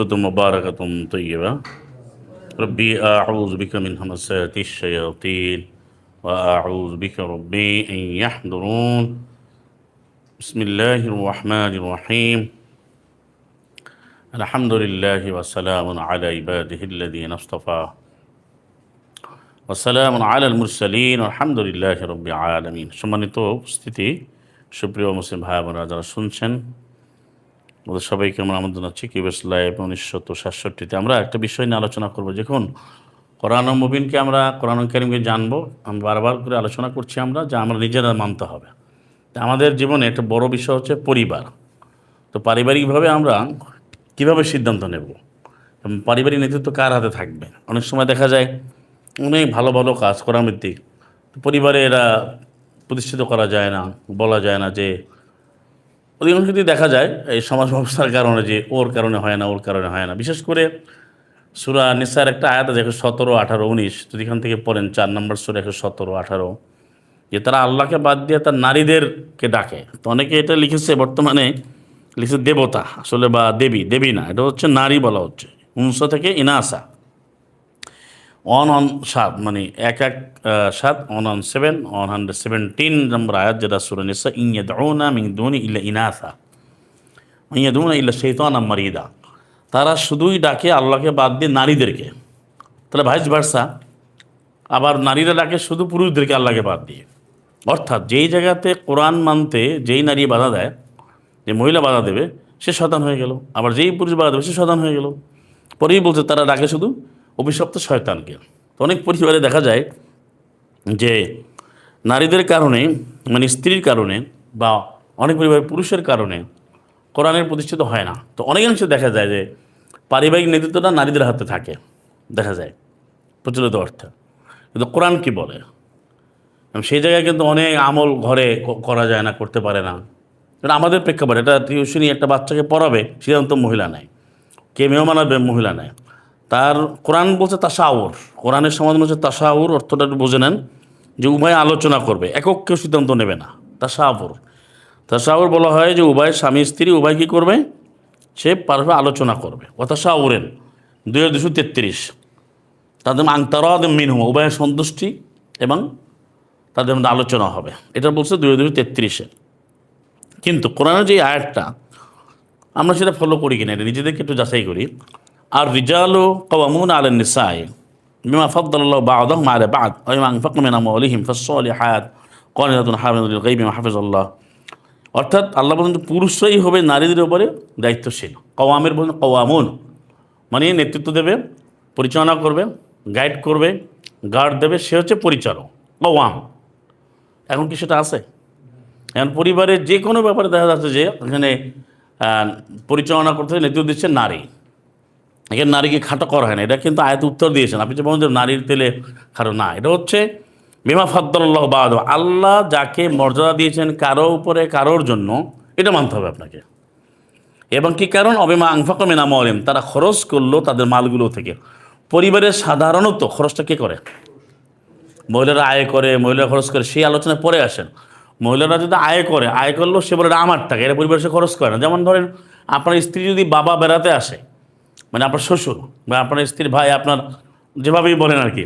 طيبة مباركة طيبة ربي أعوذ بك من همسات الشياطين وأعوذ بك ربي أن يحضرون بسم الله الرحمن الرحيم الحمد لله وسلام على عباده الذين اصطفى ওসালাম আলাল মুরসালিন আলহামদুলিল্লাহ রব্বি আলমিন সম্মানিত উপস্থিতি সুপ্রিয় মুসলিম ভাই বোনেরা যারা শুনছেন ওদের সবাইকে আমরা আমন্ত্রণ জানাচ্ছি, কিউবেস লাইভ উনিশশো সাতষট্টিতে। আমরা একটা বিষয় নিয়ে আলোচনা করব। যখন কোরআন মুবিনকে আমরা, কোরআন কারিমকে জানব, আমি বারবার করে আলোচনা করছি আমরা, যে আমরা নিজেরা মানতে হবে। তা আমাদের জীবনে একটা বড় বিষয় হচ্ছে পরিবার। তো পারিবারিকভাবে আমরা কীভাবে সিদ্ধান্ত নেব? পারিবারিক নেতৃত্ব কার হাতে থাকবে? অনেক সময় দেখা যায়, অনেক ভালো ভালো কাজ করার ভিত্তিক পরিবারে এরা প্রতিষ্ঠিত করা যায় না, বলা যায় না যে অধিকাংশ ক্ষেত্রে দেখা যায় এই সমাজ ব্যবস্থার কারণে যে ওর কারণে হয় না, ওর কারণে হয় না। বিশেষ করে সুরা নিসার একটা আয়াত আছে একশো সতেরো, আঠারো, উনিশ। যদি এখান থেকে পড়েন, চার নম্বর সুরা একশো সতেরো, আঠারো। যে তারা আল্লাহকে বাদ দিয়ে তার নারীদেরকে ডাকে। তো অনেকে এটা লিখেছে বর্তমানে, লিখেছে দেবতা, আসলে বা দেবী দেবী না, এটা হচ্ছে নারী বলা হচ্ছে। উনশ থেকে ইনাসা। ওয়ান অন সাত মানে এক এক সাত, one on seven, one hundred seventeen number আয়াত যেটা সুরে নিসা ইয়ে দৌনা মিং দুনি ইল্লা ইনাসা ইয়ে দুনা ইল্লা শৈতান মারিদা তারা শুধুই ডাকে আল্লাহকে বাদ দিয়ে নারীদেরকে। তাহলে ভাইস ভার্সা, আবার নারীরা ডাকে শুধু পুরুষদেরকে আল্লাহকে বাদ দিয়ে। অর্থাৎ যেই জায়গাতে কোরআন মানতে যেই নারী বাধা দেয়, যে মহিলা বাধা দেবে, সে শতান হয়ে গেল। আবার যেই পুরুষ বাধা দেবে, সে শতান হয়ে গেল। পরেই বলছে, তারা ডাকে শুধু অভিশপ্ত শয়তানকে। অনেক পরিবারে দেখা যায় যে নারীদের কারণে মানে স্ত্রীর কারণে বা অনেক পরিবার পুরুষের কারণে কোরআনের প্রতিষ্ঠিত হয় না। তো অনেকাংশে দেখা যায় যে পারিবারিক নেতৃত্বটা নারীদের হাতে থাকে, দেখা যায় প্রচলিত অর্থে। কিন্তু কোরআন কী বলে? সেই জায়গায় কিন্তু অনেক আমল ঘরে করা যায় না, করতে পারে না। কারণ আমাদের প্রেক্ষাপটে, এটা টিউশনি একটা বাচ্চাকে পড়াবে সিদ্ধান্ত মহিলা নেয় কে মেয়ে মানাবে মহিলা নেয় তার কোরআন বলছে তাসাউর কোরআনের সমাধান হচ্ছে তাসাউর অর্থটা বুঝে নেন যে উভয় আলোচনা করবে, একক কেউ সিদ্ধান্ত নেবে না তাসাউর তাসাউর বলা হয় যে উভয় স্বামী স্ত্রী উভয় কী করবে? সে পারবে আলোচনা করবে। তাসাউরেন দুই হাজার দুশো তেত্রিশ। তাদের আংতারাদ মিনহু উভয়ের সন্তুষ্টি এবং তাদের মধ্যে আলোচনা হবে। এটা বলছে দুই হাজার তেত্রিশে। কিন্তু কোরআনের যে আয়াতটা, আমরা সেটা ফলো করি কিনা এটা নিজেদেরকে একটু যাচাই করি। আর রিজালু কওয়ামুন আল নিসাই বিমা ফদ্দাল্লাহ বাদহম আলা বাদ ওয়া আনফাকু মিন আমওয়ালিহিম ফাসসালিহাত। কানিতাতুন হাফিজাতুল গায়বি মা হাফিজাল্লাহ। অর্থাৎ আল্লাহ বলেন পুরুষরাই হবে নারীদের উপরে দায়িত্বশীল। কওয়ামের বলেন কওয়ামুন। মানে নেতৃত্ব দেবে, পরিচালনা করবে, গাইড করবে, গার্ড দেবে, সে হচ্ছে পরিচালক, কওয়াম। এখন কি সেটা আছে? এখন পরিবারের যে কোনো ব্যাপারে দেখা যাচ্ছে যে এখানে পরিচালনা করতে নেতৃত্ব দিচ্ছে নারী। এখানে নারীকে খাটো করা হয় না। এটা কিন্তু আয়াত উত্তর দিয়েছেন। আপনি যে বলেন যে নারীর তেলে খাটো না, এটা হচ্ছে বিমা ফাদ্দুল্লাহ বাদ। আল্লাহ যাকে মর্যাদা দিয়েছেন কারও উপরে কারোর জন্য, এটা মানতে হবে আপনাকে। এবং কি কারণ? অবিমা আংফাক মেনাম আলিম তারা খরচ করল তাদের মালগুলো থেকে। পরিবারের সাধারণত খরচটা কে করে? মহিলারা আয় করে, মহিলারা খরচ করে, সেই আলোচনায় পরে আসেন। মহিলারা যদি আয় করে, আয় করলেও সে বলে আমার টাকা। এটা পরিবার সে খরচ করে না। যেমন ধরেন, আপনার স্ত্রী যদি বাবা বেড়াতে আসে মানে আপনার শ্বশুর বা আপনার স্ত্রীর ভাই, আপনার যেভাবেই বলেন আর কি।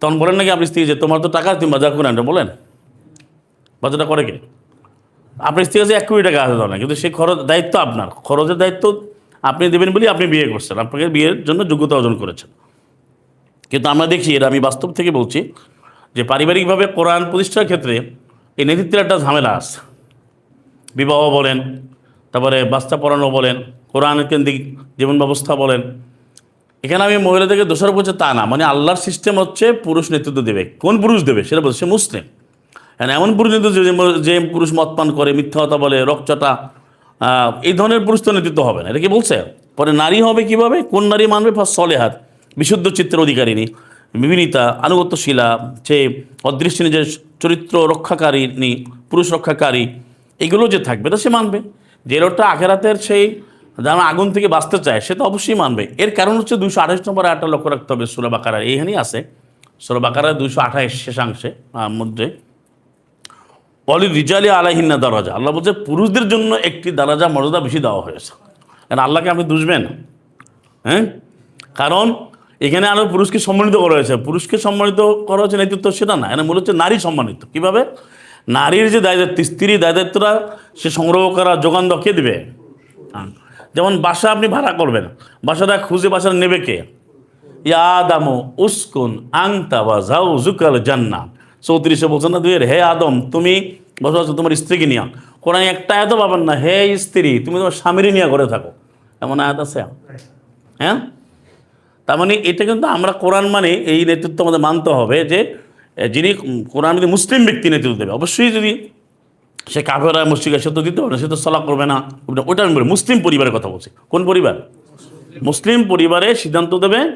তখন বলেন নাকি আপনি স্ত্রী যে, তোমার তো টাকা তুমি বাজার করে আনবে বলেন। বাজারটা করে কে? আপনার স্ত্রী কাছে এক কোটি টাকা আছে ধরেন, কিন্তু সেই খরচ, দায়িত্ব আপনার। খরচের দায়িত্ব আপনি দেবেন বলেই আপনি বিয়ে করছেন। আপনাকে বিয়ের জন্য যোগ্যতা অর্জন করেছেন। কিন্তু আমরা দেখি, এটা আমি বাস্তব থেকে বলছি, যে পারিবারিকভাবে কোরআন প্রতিষ্ঠার ক্ষেত্রে এই নেতৃত্বের একটা ঝামেলা আছে। বিবাহ বলেন, তারপরে বাচ্চা পড়ানো বলেন কোরআন কেন্দ্রিক জীবন ব্যবস্থা বলেন। এখানে আমি মহিলাদেরকে দোষারোপ করছে তা না মানে আল্লাহর সিস্টেম হচ্ছে পুরুষ নেতৃত্ব দেবে। কোন পুরুষ দেবে সেটা বলছে সে মুসলিম। হ্যাঁ এমন পুরুষ নেতৃত্ব যে- পুরুষ মদ পান করে মিথ্যা কথা বলে রকচটা আহ, এই ধরনের পুরুষ তো নেতৃত্ব হবে না। এটা কি বলছে? পরে নারী হবে কীভাবে? কোন নারী মানবে? ফার্স্ট সলেহাত বিশুদ্ধ চিত্রের অধিকারিণী বিবিনীতা আনুগত্যশীলা যে অদৃশ্য নিজের চরিত্র রক্ষাকারিণী পুরুষ রক্ষাকারী এগুলো যে থাকবে তা সে মানবে। যে লোকটা আখেরাতের সেই যারা আগুন থেকে বাঁচতে চায়, সে তো অবশ্যই মানবে। এর কারণ হচ্ছে দুইশো আঠাশ নম্বর আটটা লক্ষ্য রাখতে হবে সুরা বাকারার। এইখানেই আছে। সুরা বাকারার দুইশো আঠাশ শেষাংশে মধ্যে। অলি রিজালি আলাহিন্না দরজা। আল্লাহ বলছে, পুরুষদের জন্য একটি দরজা মর্যাদা বেশি দেওয়া হয়েছে। কারণ আল্লাহকে আপনি দুষবেন? হ্যাঁ? কারণ এখানে আরও পুরুষকে সম্মানিত করা হয়েছে। পুরুষকে সম্মানিত করা হয়েছে নেতৃত্ব সেটা না। এখানে মূলত হচ্ছে নারী সম্মানিত। কীভাবে? নারীর যে দায় দায়িত্ব, স্ত্রীর দায় দায়িত্বটা সে সংগ্রহ করা যোগান দেওয়া কে দেবে? হ্যাঁ। যেমন বাসা আপনি ভাড়া করবেন। বাসাটা খুঁজে বাসাটা নেবে কে? ইয়াদামো উস্কুন আংতা বা যাও জুকাল জান্না চৌত্রিশে বলছেন না দুইয়ের, হে আদম, তুমি বসবাস তোমার স্ত্রীকে নিয়ে কোরআন একটা এত পাবেন না, হে স্ত্রী, তুমি তোমার স্বামীরই নিয়ে করে থাকো। এমন আয়াত আছে? হ্যাঁ? তার মানে এটা কিন্তু আমরা কোরআন মানে এই নেতৃত্ব আমাদের মানতে হবে যে, যিনি কোরআন মুসলিম ব্যক্তি নেতৃত্ব দেবে, অবশ্যই যদি সে কাফেরা মুসিকা সে তো দিতে না, সে তো সলা করবে না। ওটা- আমি বলি মুসলিম পরিবারের কথা বলছি। কোন পরিবার? মুসলিম পরিবারে সিদ্ধান্ত দেবে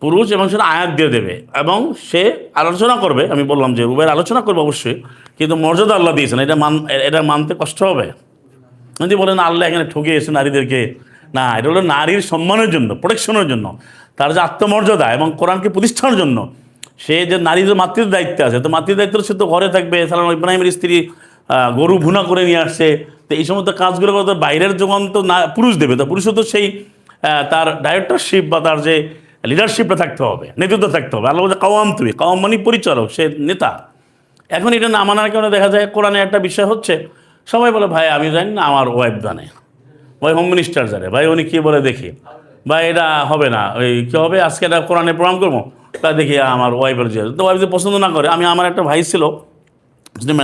পুরুষ এবং সেটা আয়াত দিয়ে দেবে এবং সে আলোচনা করবে। আমি বললাম যে উভয়ের আলোচনা করবে অবশ্যই কিন্তু মর্যাদা আল্লাহ দিয়েছেন এটা মান এটা মানতে কষ্ট হবে। যদি বলেন আল্লাহ এখানে ঠকে ঠকিয়েছে নারীদেরকে। না এটা হলো নারীর সম্মানের জন্য প্রোটেকশনের জন্য। তার যে আত্মমর্যাদা এবং কোরআনকে প্রতিষ্ঠানের জন্য। সে যে নারীর মাতৃর দায়িত্বে আছে তো মাতৃর দায়িত্ব সে তো ঘরে থাকবে সালাম ইব্রাহিমের স্ত্রী গরু ভুনা করে নিয়ে আসছে। তো এই সমস্ত কাজগুলো করে বাইরের যখন তো না, পুরুষ দেবে, তো পুরুষও তো সেই তার ডাইরেক্টরশিপ বা তার যে লিডারশিপটা থাকতে হবে, নেতৃত্ব থাকতে হবে। আল্লাহ বলছে, কাওয়াম তুমি, কাওয়াম মানে পরিচালক, সে নেতা। এখন এটা না মানার কারণে দেখা যায়, কোরআনে একটা বিষয় হচ্ছে, সবাই বলে, ভাই, আমি জানি না, আমার ওয়াইফ জানে। ভাই হোম মিনিস্টার জানে। ভাই, উনি কী বলে দেখি? ভাই, এটা হবে না। ওই কী হবে? আজকে এটা কোরআনে প্রণাম করব? তা দেখি, আমার ওয়াইফের যে তো ওয়াইফ যদি পছন্দ না করে, আমি, আমার একটা ভাই ছিল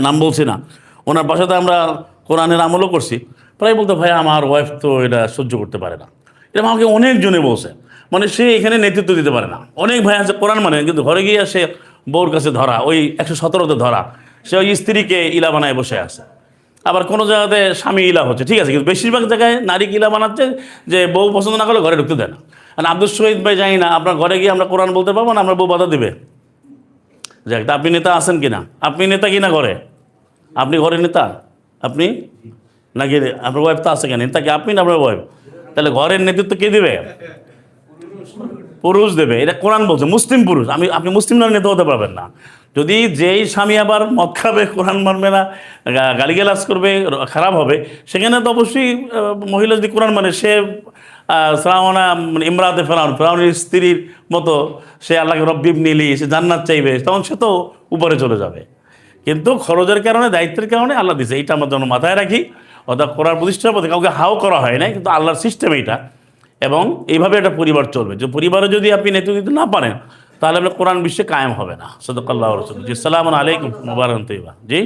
নাম বলছি না। ওনার বাসাতে আমরা কোরআনের আমলও করছি। প্রায় বলতো ভাই আমার ওয়াইফ তো এটা সহ্য করতে পারে না। এটা আমাকে অনেকজনে বলছে। মানে সে এখানে নেতৃত্ব দিতে পারে না। অনেক ভাই আছে কোরআন মানে কিন্তু ঘরে গিয়ে সে বউর কাছে ধরা, ওই একশো সতেরোতে ধরা, সে ওই স্ত্রীকে ইলা বানায় বসে আছে। আবার কোনো জায়গাতে স্বামী ইলা হচ্ছে, ঠিক আছে, কিন্তু বেশিরভাগ জায়গায় নারীকে ইলা বানাচ্ছে? যে বউ পছন্দ না করলে ঘরে ঢুকতে দেয় না। আর আব্দুল শহীদ ভাই, জানি না, আপনার ঘরে গিয়ে আমরা কোরআন বলতে পারব না, আমরা বউ বাধা দেবে? যাক আপনি নেতা আছেন কিনা? আপনি নেতা কিনা ঘরে? আপনি ঘরে নেতা? আপনি? নাকি আপনার ওয়াইফ তো আছে কেন নেতা কি আপনি না আপনার ওয়াইফ তাহলে ঘরের নেতৃত্ব কে দেবে? পুরুষ দেবে। এটা কোরআন বলছে, মুসলিম পুরুষ। আমি, আপনি মুসলিম নারী নেতা হতে পারবেন না। যদি যেই স্বামী আবার মদ খাবে, কোরআন মানবে না গালিগালাজ করবে, খারাপ হবে, সেখানে তো অবশ্যই মহিলা যদি কোরআন মানে সে শ্রাবণা মানে ইমরাতে ফেরাউন, ফেরাউনের স্ত্রীর মতো সে আল্লাহকে রব্বিব নিলি সে জান্নাত চাইবে, তখন সে তো উপরে চলে যাবে। কিন্তু খরচের কারণে, দায়িত্বের কারণে আল্লাহ দিছে এটা আমার জন্য মাথায় রাখি। অর্থাৎ কোরআন প্রতিষ্ঠার পথে কাউকে হাও করা হয় না কিন্তু আল্লাহর সিস্টেম এটা এবং এইভাবে একটা পরিবার চলবে। যে পরিবারে যদি আপনি নেতৃত্ব দিতে না পারেন, তাহলে আপনার কোরআন বিশ্বে কায়েম হবে না। সদকাল্লাহ রসুল। জি সালাম আলাইকুম। মুবারক জি?